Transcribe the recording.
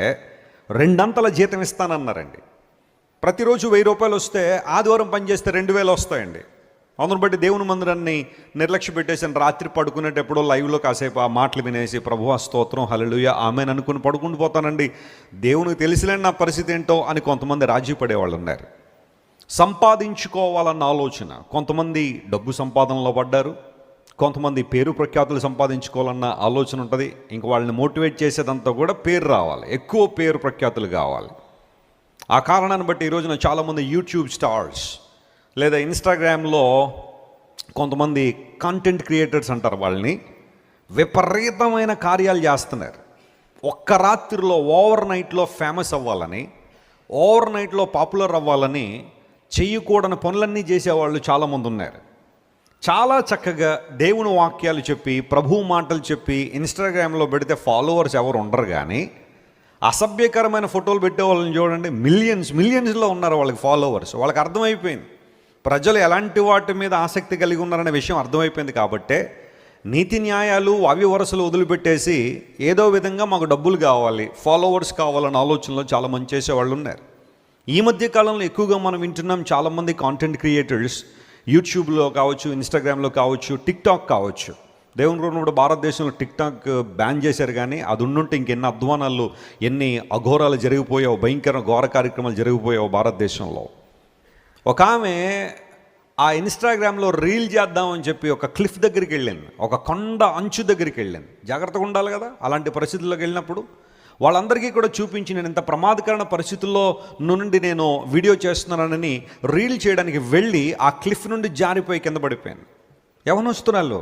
అంటే రెండంతల జీతం ఇస్తానన్నారండి. ప్రతిరోజు వెయ్యి రూపాయలు వస్తే ఆదివారం పనిచేస్తే రెండు వేలు వస్తాయండి. అందును బట్టి దేవుని మందిరాన్ని నిర్లక్ష్య పెట్టేసి రాత్రి పడుకునేటప్పుడు లైవ్లో కాసేపు ఆ మాటలు వినేసి ప్రభు స్తోత్రం హలలుయ ఆమెను అనుకుని పడుకుంటూ పోతానండి. దేవునికి తెలిసిలేని నా పరిస్థితి ఏంటో అని కొంతమంది రాజీ పడేవాళ్ళు ఉన్నారు. సంపాదించుకోవాలన్న ఆలోచన. కొంతమంది డబ్బు సంపాదనలో పడ్డారు. కొంతమంది పేరు ప్రఖ్యాతులు సంపాదించుకోవాలన్న ఆలోచన ఉంటుంది. ఇంక వాళ్ళని మోటివేట్ చేసేదంతా కూడా పేరు రావాలి. ఎక్కువ పేరు ప్రఖ్యాతులు కావాలి. ఆ కారణాన్ని బట్టి ఈ రోజున చాలామంది యూట్యూబ్ స్టార్స్ లేదా ఇన్స్టాగ్రామ్లో కొంతమంది కంటెంట్ క్రియేటర్స్ అంటారు వాళ్ళని. విపరీతమైన కార్యాలు చేస్తున్నారు. ఒక్క రాత్రిలో ఓవర్ నైట్లో ఫేమస్ అవ్వాలని ఓవర్ నైట్లో పాపులర్ అవ్వాలని చేయకూడని పనులన్నీ చేసేవాళ్ళు చాలామంది ఉన్నారు. చాలా చక్కగా దేవుని వాక్యాలు చెప్పి ప్రభు మాటలు చెప్పి ఇన్స్టాగ్రామ్లో పెడితే ఫాలోవర్స్ ఎవరు ఉండరు కానీ అసభ్యకరమైన ఫోటోలు పెట్టే వాళ్ళని చూడండి మిలియన్స్ మిలియన్స్లో ఉన్నారు వాళ్ళకి ఫాలోవర్స్ వాళ్ళకి అర్థమైపోయింది. ప్రజలు ఎలాంటి వాటి మీద ఆసక్తి కలిగి ఉన్నారనే విషయం అర్థమైపోయింది కాబట్టే నీతి న్యాయాలు అవి వరసలు వదిలిపెట్టేసి ఏదో విధంగా మాకు డబ్బులు కావాలి ఫాలోవర్స్ కావాలన్న ఆలోచనలో చాలా మంది చేసేవాళ్ళు ఉన్నారు. ఈ మధ్య కాలంలో ఎక్కువగా మనం వింటున్నాం చాలామంది కాంటెంట్ క్రియేటర్స్ యూట్యూబ్లో కావచ్చు ఇన్స్టాగ్రామ్లో కావచ్చు టిక్టాక్ కావచ్చు. దేవుని కూడా భారతదేశంలో టిక్టాక్ బ్యాన్ చేశారు కానీ అది ఉండుంటే ఇంకెన్ని అధ్వానాలు ఎన్ని అఘోరాలు జరిగిపోయావు భయంకర ఘోర కార్యక్రమాలు జరిగిపోయావు భారతదేశంలో. ఒక ఆమె ఆ ఇన్స్టాగ్రామ్లో రీల్ చేద్దామని చెప్పి ఒక క్లిఫ్ దగ్గరికి వెళ్ళాను ఒక కొండ అంచు దగ్గరికి వెళ్ళాను జాగ్రత్తగా ఉండాలి కదా అలాంటి పరిస్థితుల్లోకి వెళ్ళినప్పుడు వాళ్ళందరికీ కూడా చూపించి నేను ఇంత ప్రమాదకరమైన పరిస్థితుల్లో నుండి నేను వీడియో చేస్తున్నానని రీల్ చేయడానికి వెళ్ళి ఆ క్లిఫ్ నుండి జారిపోయి కింద పడిపోయాను. ఎవరు వస్తున్నారు